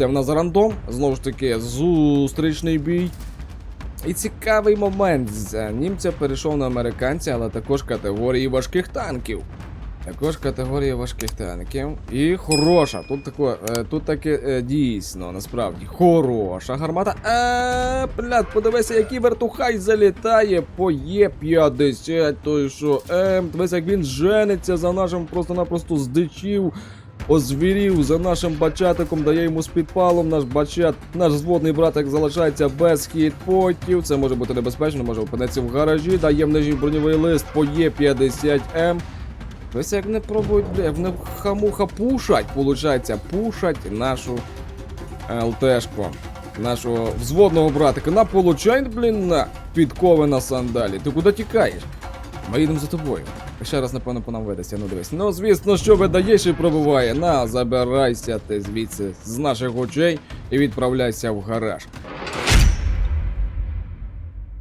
Це в нас рандом, знову ж таки, зустрічний бій. І цікавий момент. Німця перейшов на американця, але також категорії важких танків. Також категорія важких танків. І хороша. Тут тако, е, тут таке е, дійсно, насправді, хороша гармата. А, блядь, подивися, який вертухай залітає по Є50. Той що, ем, дивись, як він жениться за нашим просто-напросто здичів. Озвірів за нашим бачатиком, дає йому з підпалом наш бачат, наш зводний братик залишається без хітпотів. Це може бути небезпечно, може опинитися в гаражі, дає в нижній броньовий лист по Є50М. Ось як не пробують, в хамуха пушать, получається, пушать нашу ЛТшку. Нашого взводного братика. На получай, блін, на підкови на сандалі. Ти куди тікаєш? Ми їдемо за тобою. Ще раз, напевно, по нам ведеться, ну дивись. Ну, звісно, що видаєш і пробуває. На, забирайся ти звідси з наших очей і відправляйся в гараж.